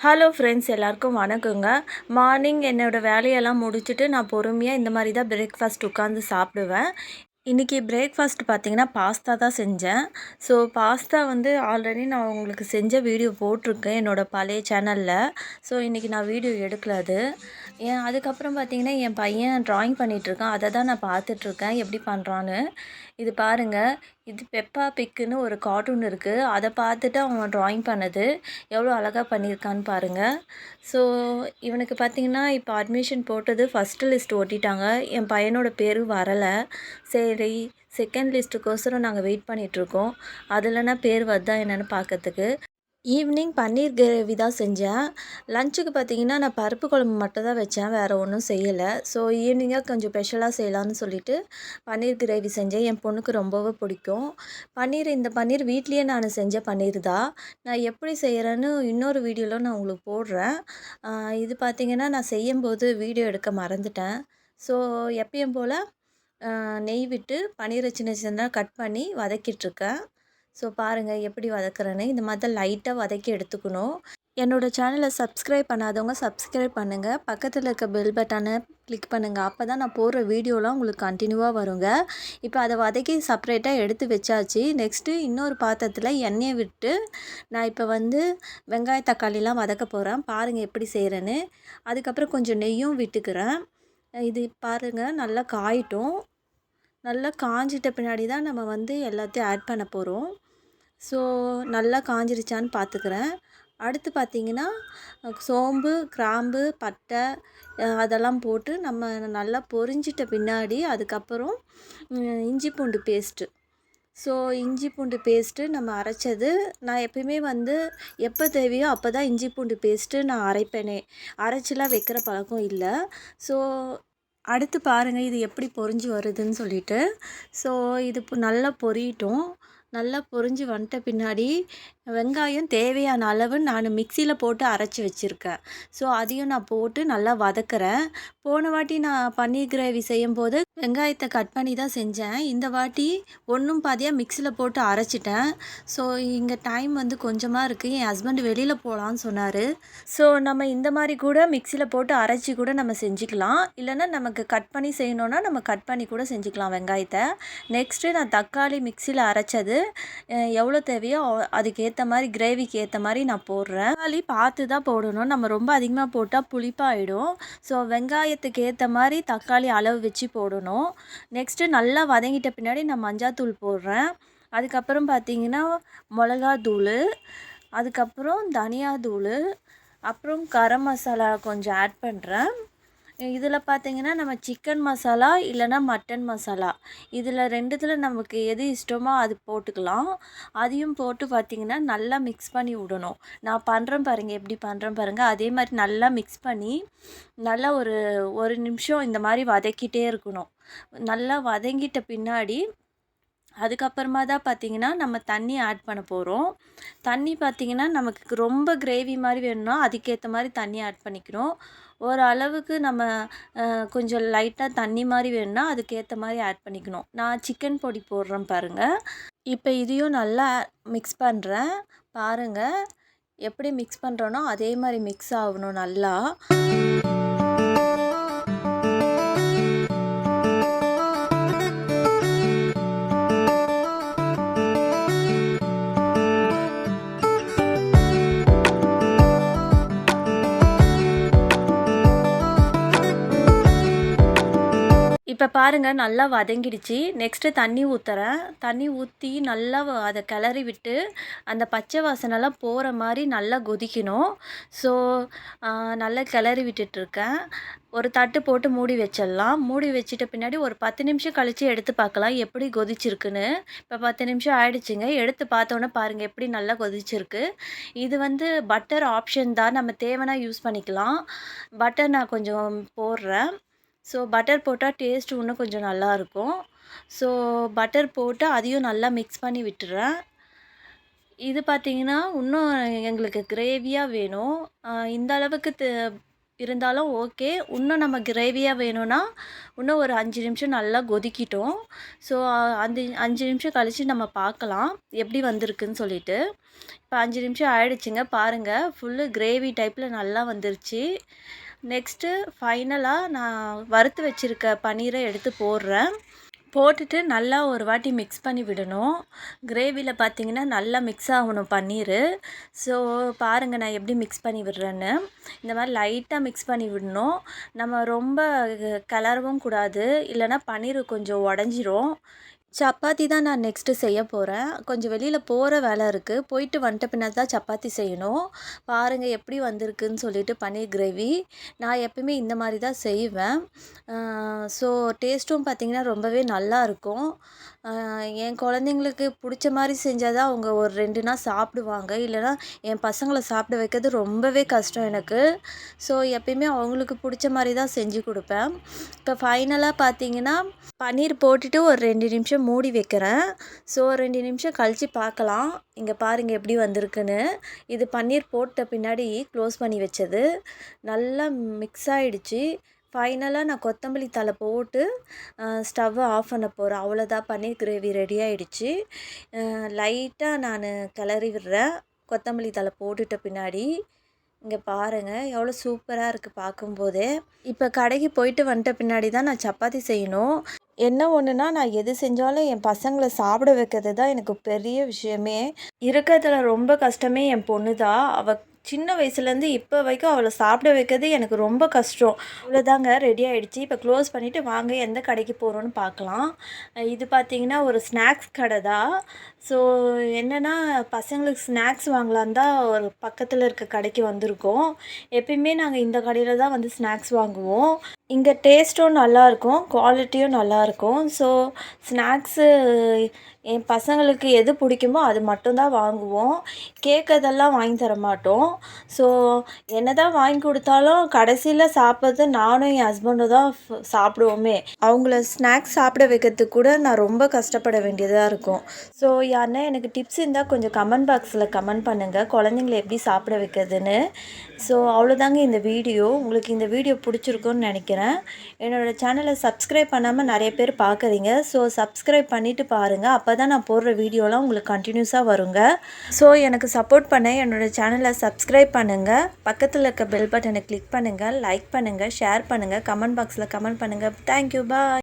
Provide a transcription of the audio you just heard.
Hello friends எல்லாருக்கும் வணக்கங்க. Morning என்னோடய வேலையெல்லாம் முடிச்சுட்டு நான் பொறுமையாக இந்த மாதிரி தான் பிரேக்ஃபாஸ்ட் உட்காந்து சாப்பிடுவேன். இன்றைக்கி பிரேக்ஃபாஸ்ட் பார்த்தீங்கன்னா பாஸ்தா தான் செஞ்சேன். ஸோ பாஸ்தா வந்து ஆல்ரெடி நான் உங்களுக்கு செஞ்ச வீடியோ போட்டிருக்கேன் என்னோடய பழைய சேனலில் ஸோ இன்றைக்கி நான் வீடியோ எடுக்கல அது. ஏன் அதுக்கப்புறம் பார்த்தீங்கன்னா என் பையன் ட்ராயிங் பண்ணிகிட்ருக்கான் அதை தான் நான் பார்த்துட்ருக்கேன் எப்படி பண்ணுறான்னு இது பாருங்கள் இது பெப்பா பிக்குன்னு ஒரு கார்ட்டூன் இருக்குது அதை பார்த்துட்டு அவன் ட்ராயிங் பண்ணது. எவ்வளோ அழகாக பண்ணியிருக்கான்னு பாருங்கள் ஸோ இவனுக்கு பார்த்திங்கன்னா இப்போ அட்மிஷன் போட்டது ஃபஸ்ட்டு லிஸ்ட் ஓட்டிட்டாங்க. என் பையனோட பேர் வரலை. சரி செகண்ட் லிஸ்ட்டுக்கோசரம் நாங்கள் வெயிட் பண்ணிகிட்ருக்கோம் அதில்னா பேர் வருதா என்னென்னு பார்க்கறதுக்கு ஈவினிங் பன்னீர் கிரேவி தான் செஞ்சேன். லஞ்சுக்கு பார்த்தீங்கன்னா நான் பருப்பு குழம்பு மட்டும் தான் வச்சேன். வேறு ஒன்றும் செய்யலை. ஸோ ஈவினிங்காக கொஞ்சம் ஸ்பெஷலாக செய்யலான்னு சொல்லிட்டு பன்னீர் கிரேவி செஞ்சேன். என் பொண்ணுக்கு ரொம்பவே பிடிக்கும். பன்னீர் இந்த பன்னீர் வீட்லேயே நான் செஞ்ச பன்னீர் தான். நான் எப்படி செய்கிறேன்னு இன்னொரு வீடியோவில் நான் உங்களுக்கு போடுறேன். இது பார்த்திங்கன்னா நான் செய்யும்போது வீடியோ எடுக்க மறந்துட்டேன். ஸோ எப்பயும் போல் நெய் விட்டு பன்னீரை சின்ன சின்னதாக கட் பண்ணி வதக்கிட்டுருக்கேன் ஸோ பாருங்கள் எப்படி வதக்குறேன்னு. இந்த மாதிரி லைட்டாக வதக்கி எடுத்துக்கணும். என்னோடய சேனலை சப்ஸ்கிரைப் பண்ணாதவங்க சப்ஸ்கிரைப் பண்ணுங்கள் பக்கத்தில் இருக்க பெல் பட்டனை கிளிக் பண்ணுங்கள் அப்போ தான் நான் போடுற வீடியோலாம் உங்களுக்கு கண்டினியூவாக வருங்க. இப்போ அதை வதக்கி செப்ரேட்டாக எடுத்து வச்சாச்சு. நெக்ஸ்ட்டு இன்னொரு பாத்திரத்தில் எண்ணெயை விட்டு நான் இப்போ வந்து வெங்காய தக்காளிலாம் வதக்க போகிறேன் பாருங்கள் எப்படி செய்கிறேன்னு அதுக்கப்புறம் கொஞ்சம் நெய்யும் விட்டுக்கிறேன். இது பாருங்கள் நல்லா காயிட்டும். நல்லா காஞ்சிட்ட பின்னாடி தான் நம்ம வந்து எல்லாத்தையும் ஆட் பண்ண போகிறோம் ஸோ நல்லா காஞ்சிருச்சான்னு பார்த்துக்கிறேன் அடுத்து பார்த்திங்கன்னா சோம்பு கிராம்பு பட்டை அதெல்லாம் போட்டு நம்ம நல்லா பொரிஞ்சிட்ட பின்னாடி அதுக்கப்புறம் இஞ்சி பூண்டு பேஸ்ட்டு. ஸோ இஞ்சி பூண்டு பேஸ்ட்டு நம்ம அரைச்சது நான் எப்பயுமே வந்து எப்போ தேவையோ அப்போ தான் இஞ்சி பூண்டு பேஸ்ட்டு நான் அரைப்பேனே. அரைச்சிலாம் வைக்கிற பழக்கம் இல்லை. ஸோ அடுத்து பாருங்கள் இது எப்படி பொரிஞ்சு வருதுன்னு சொல்லிட்டு. ஸோ இது நல்லா பொரியட்டும். நல்லா பொரிஞ்சு வந்துட்ட பின்னாடி வெங்காயம் தேவையான அளவு நான் மிக்சியில் போட்டு அரைச்சி வச்சுருக்கேன். ஸோ அதையும் நான் போட்டு நல்லா வதக்குறேன். போன வாட்டி நான் பன்னீர் கிரேவி செய்யும் போது வெங்காயத்தை கட் பண்ணி தான் செஞ்சேன். இந்த வாட்டி ஒன்றும் பாதியாக மிக்சியில் போட்டு அரைச்சிட்டேன். ஸோ இங்கே டைம் வந்து கொஞ்சமாக இருக்குது என் ஹஸ்பண்ட் வெளியில் போகலான்னு சொன்னார். ஸோ நம்ம இந்த மாதிரி கூட மிக்சியில் போட்டு அரைச்சி கூட நம்ம செஞ்சுக்கலாம். இல்லைன்னா நமக்கு கட் பண்ணி செய்யணுன்னா நம்ம கட் பண்ணி கூட செஞ்சுக்கலாம் வெங்காயத்தை. நெக்ஸ்ட்டு நான் தக்காளி மிக்சியில் அரைச்சது. எவ்வளோ தேவையோ அதுக்கேற்ற ஏற்ற மாதிரி கிரேவிக்கு ஏற்ற மாதிரி நான் போடுறேன். தக்காளி பார்த்து தான் போடணும். நம்ம ரொம்ப அதிகமாக போட்டால் புளிப்பாயிடும். ஸோ வெங்காயத்துக்கு ஏற்ற மாதிரி தக்காளி அளவு வச்சு போடணும். நெக்ஸ்ட்டு நல்லா வதங்கிட்ட பின்னாடி நான் மஞ்சாத்தூள் போடுறேன். அதுக்கப்புறம் பார்த்தீங்கன்னா மிளகாத்தூள் அதுக்கப்புறம் தனியாத்தூள் அப்புறம் கரம் மசாலா கொஞ்சம் ஆட் பண்ணுறேன் இதில் பார்த்தீங்கன்னா நம்ம சிக்கன் மசாலா இல்லைன்னா மட்டன் மசாலா இதில் ரெண்டுத்தில் நமக்கு எது இஷ்டமோ அது போட்டுக்கலாம். அதையும் போட்டு பார்த்திங்கன்னா நல்லா மிக்ஸ் பண்ணி விடணும். நான் பண்ணுறேன் பாருங்கள் எப்படி பண்ணுறேன் பாருங்கள் அதே மாதிரி நல்லா மிக்ஸ் பண்ணி நல்லா ஒரு ஒரு நிமிஷம் இந்த மாதிரி வதக்கிட்டே இருக்கணும். நல்லா வதங்கிட்ட பின்னாடி அதுக்கப்புறமா தான் பார்த்திங்கன்னா நம்ம தண்ணி ஆட் பண்ண போகிறோம் தண்ணி பார்த்திங்கன்னா நமக்கு ரொம்ப கிரேவி மாதிரி வேணும்னா அதுக்கேற்ற மாதிரி தண்ணி ஆட் பண்ணிக்கணும் ஒரு அளவுக்கு நம்ம கொஞ்சம் லைட்டாக தண்ணி மாதிரி வேணும்னா அதுக்கேற்ற மாதிரி ஆட் பண்ணிக்கணும். நான் சிக்கன் பொடி போடுறேன் பாருங்கள் இப்போ இதையும் நல்லா மிக்ஸ் பண்ணுறேன் பாருங்கள் எப்படி மிக்ஸ் பண்ணுறோனோ அதே மாதிரி மிக்ஸ் ஆகணும் நல்லா. இப்போ பாருங்கள் நல்லா வதங்கிடுச்சு. நெக்ஸ்ட்டு தண்ணி ஊற்றுறேன் தண்ணி ஊற்றி நல்லா அதை கிளறி விட்டு அந்த பச்சை வாசனைலாம் போகிற மாதிரி நல்லா கொதிக்கணும். ஸோ நல்லா கிளறி விட்டுட்ருக்கேன். ஒரு தட்டு போட்டு மூடி வச்சிடலாம். மூடி வச்சுட்ட பின்னாடி ஒரு பத்து நிமிஷம் கழித்து எடுத்து பார்க்கலாம். எப்படி கொதிச்சிருக்குன்னு. இப்போ பத்து நிமிஷம் ஆயிடுச்சுங்க. எடுத்து பார்த்தோன்னே பாருங்கள் எப்படி நல்லா கொதிச்சிருக்கு. இது வந்து பட்டர் ஆப்ஷன் தான். நம்ம தேவைன்னா யூஸ் பண்ணிக்கலாம். பட்டர் நான் கொஞ்சம் போடுறேன். ஸோ பட்டர் போட்டால் டேஸ்ட் இன்னும் கொஞ்சம் நல்லாயிருக்கும் ஸோ பட்டர் போட்டு அதையும் நல்லா மிக்ஸ் பண்ணி விட்டுறேன். இது பார்த்திங்கன்னா இன்னும் எங்களுக்கு கிரேவியாக வேணும். இந்த அளவுக்கு இருந்தாலும் ஓகே இன்னும் நம்ம கிரேவியாக வேணும்னா இன்னும் ஒரு அஞ்சு நிமிஷம் நல்லா கொதிக்கிட்டோம். ஸோ அந்த அஞ்சு நிமிஷம் கழித்து நம்ம பார்க்கலாம் எப்படி வந்திருக்குன்னு சொல்லிட்டு. இப்போ அஞ்சு நிமிஷம் ஆயிடுச்சுங்க பாருங்கள் ஃபுல்லு கிரேவி டைப்பில் நல்லா வந்துருச்சு. நெக்ஸ்ட்டு ஃபைனலாக நான் வறுத்து வச்சுருக்க பன்னீரை எடுத்து போடுறேன். போட்டுட்டு நல்லா ஒரு வாட்டி மிக்ஸ் பண்ணி விடணும். கிரேவியில் பார்த்தீங்கன்னா நல்லா மிக்ஸ் ஆகணும் பன்னீர். ஸோ பாருங்கள் நான் எப்படி மிக்ஸ் பண்ணி விடுறேன்னு. இந்த மாதிரி லைட்டாக மிக்ஸ் பண்ணி விடணும். நம்ம ரொம்ப கலரவும் கூடாது. இல்லைன்னா பன்னீர் கொஞ்சம் உடஞ்சிரும். சப்பாத்தி தான் நான் நெக்ஸ்ட்டு செய்ய போகிறேன் கொஞ்சம் வெளியில் போகிற வேலை இருக்குது போயிட்டு வந்துட்ட பின்னாடி தான் சப்பாத்தி செய்யணும். பாருங்கள் எப்படி வந்திருக்குன்னு சொல்லிட்டு பன்னீர் கிரேவி. நான் எப்பயுமே இந்த மாதிரி தான் செய்வேன். ஸோ டேஸ்ட்டும் பார்த்திங்கன்னா ரொம்பவே நல்லா இருக்கும். என் குழந்தைங்களுக்கு பிடிச்ச மாதிரி செஞ்சால் தான் அவங்க ஒரு ரெண்டு நாள் சாப்பிடுவாங்க. இல்லைனா என் பசங்களை சாப்பிட வைக்கிறது ரொம்பவே கஷ்டம் எனக்கு. ஸோ எப்பயுமே அவங்களுக்கு பிடிச்ச மாதிரி தான் செஞ்சு கொடுப்பேன். இப்போ ஃபைனலாக பார்த்தீங்கன்னா பன்னீர் போட்டுட்டு ஒரு ரெண்டு நிமிஷம் மூடி வைக்கிறேன். ஸோ ரெண்டு நிமிஷம் கழித்து பார்க்கலாம் இங்கே பாருங்கள் எப்படி வந்திருக்குன்னு. இது பன்னீர் போட்ட பின்னாடி க்ளோஸ் பண்ணி வச்சது. நல்லா மிக்ஸ் ஆகிடுச்சு ஃபைனலாக நான் கொத்தமல்லி தழை போட்டு ஸ்டவ்வை ஆஃப் பண்ண போகிறேன் அவ்வளோதான் பன்னீர் கிரேவி ரெடி ஆகிடுச்சு லைட்டாக நான் கிளறி விடுறேன். கொத்தமல்லி தழை போட்டுட்ட பின்னாடி. இங்கே பாருங்கள் எவ்வளோ சூப்பராக இருக்குது பார்க்கும்போதே. இப்போ கடைக்கு போயிட்டு வந்துட்ட பின்னாடி தான் நான் சப்பாத்தி செய்யணும். என்ன ஒன்றுனா நான் எது செஞ்சாலும் என் பசங்களை சாப்பிட வைக்கிறது தான் எனக்கு பெரிய விஷயமே. இருக்கிறதுல ரொம்ப கஷ்டமே என் பொண்ணு தான் அவள் சின்ன வயசுலேருந்து இப்போ வரைக்கும் அவளை சாப்பிட வைக்கிறது எனக்கு ரொம்ப கஷ்டம். அவ்வளோதாங்க ரெடி ஆகிடுச்சி இப்போ க்ளோஸ் பண்ணிவிட்டு வாங்க எந்த கடைக்கு போகிறோன்னு பார்க்கலாம். இது பார்த்திங்கன்னா ஒரு ஸ்நாக்ஸ் கடை தான். ஸோ என்னென்னா பசங்களுக்கு ஸ்நாக்ஸ் வாங்கலான் தான் ஒரு பக்கத்தில் இருக்க கடைக்கு வந்திருக்கோம். எப்பயுமே நாங்கள் இந்த கடையில் தான் வந்து ஸ்நாக்ஸ் வாங்குவோம். இங்கே டேஸ்ட்டும் நல்லாயிருக்கும் குவாலிட்டியும் நல்லாயிருக்கும் ஸோ ஸ்நாக்ஸு என் பசங்களுக்கு எது பிடிக்குமோ அது மட்டும்தான் வாங்குவோம். கேட்கறதெல்லாம் வாங்கி தர மாட்டோம் ஸோ என்ன தான் வாங்கி கொடுத்தாலும் கடைசியில் சாப்பிட்றது நானும் என் ஹஸ்பண்டும் தான் சாப்பிடுவோமே. அவங்கள ஸ்நாக்ஸ் சாப்பிட வைக்கிறதுக்கு கூட நான் ரொம்ப கஷ்டப்பட வேண்டியதாக இருக்கும். ஸோ யாருன்னா எனக்கு டிப்ஸ் இருந்தால் கொஞ்சம் கமெண்ட் பாக்ஸில் கமெண்ட் பண்ணுங்கள் குழந்தைங்கள எப்படி சாப்பிட வைக்கிறதுன்னு. ஸோ அவ்வளோதாங்க இந்த வீடியோ உங்களுக்கு இந்த வீடியோ பிடிச்சிருக்குன்னு நினைக்கிறேன். என்னோடய சேனலை சப்ஸ்கிரைப் பண்ணாமல் நிறைய பேர் பார்க்குறீங்க ஸோ சப்ஸ்கிரைப் பண்ணிவிட்டு பாருங்கள் அப்போ தான் நான் போடுற வீடியோலாம் உங்களுக்கு கண்டினியூஸாக வருங்க. ஸோ எனக்கு சப்போர்ட் பண்ண என்னோடய சேனலை சப்ஸ்கிரைப் பண்ணுங்கள் பக்கத்தில் இருக்க பெல் பட்டனை கிளிக் பண்ணுங்கள் லைக் பண்ணுங்கள் ஷேர் பண்ணுங்கள் கமெண்ட் பாக்ஸில் கமெண்ட் பண்ணுங்கள் தேங்க்யூ பாய்